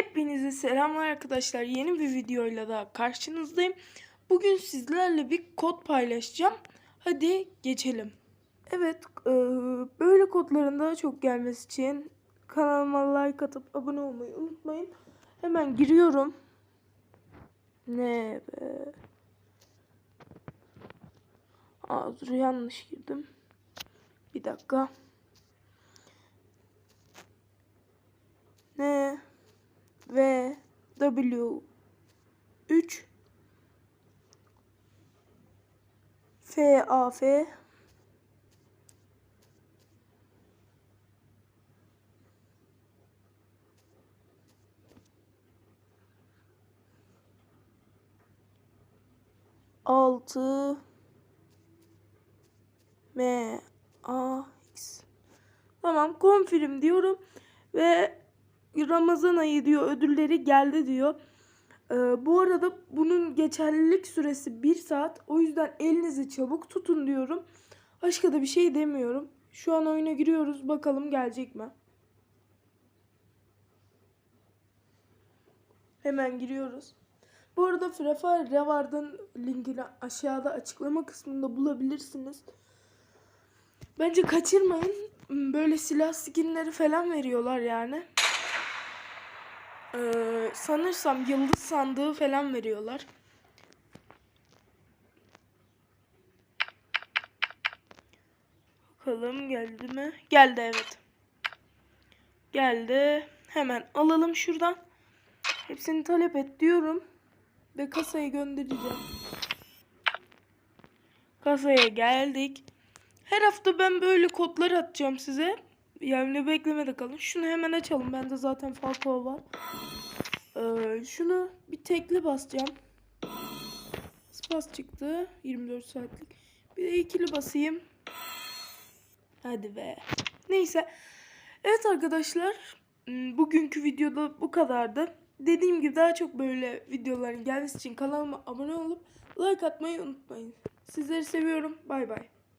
Hepinize selamlar arkadaşlar. Yeni bir videoyla daha karşınızdayım. Bugün sizlerle bir kod paylaşacağım. Hadi geçelim. Evet, e, böyle kodların daha çok gelmesi için kanalıma like atıp abone olmayı unutmayın. Hemen giriyorum. Ne be? Aa, dur yanlış girdim. Bir dakika. Ne? V W 3 F A F. Altı. M A X. Tamam confirm diyorum ve Ramazan ayı diyor ödülleri geldi diyor. Ee, bu arada bunun geçerlilik süresi 1 saat. O yüzden elinizi çabuk tutun diyorum. Başka da bir şey demiyorum. Şu an oyuna giriyoruz. Bakalım gelecek mi? Hemen giriyoruz. Bu arada Free Fire Reward'ın linkini aşağıda açıklama kısmında bulabilirsiniz. Bence kaçırmayın. Böyle silah skinleri falan veriyorlar yani. Ee, sanırsam yıldız sandığı falan veriyorlar. Bakalım geldi mi? Geldi evet. Geldi. Hemen alalım şuradan. Hepsini talep et diyorum. Ve kasaya göndereceğim. Kasaya geldik. Her hafta ben böyle kodlar atacağım size. Yani beklemede kalın. Şunu hemen açalım. Bende zaten Falco var. Ee, şunu bir tekli basacağım. Spas çıktı. 24 saatlik. Bir de ikili basayım. Hadi be. Neyse. Evet arkadaşlar. hmm, Bugünkü videoda bu kadardı. Dediğim gibi daha çok böyle videoların gelmesi için kanalıma abone olup like atmayı unutmayın. Sizleri seviyorum. Bay bay.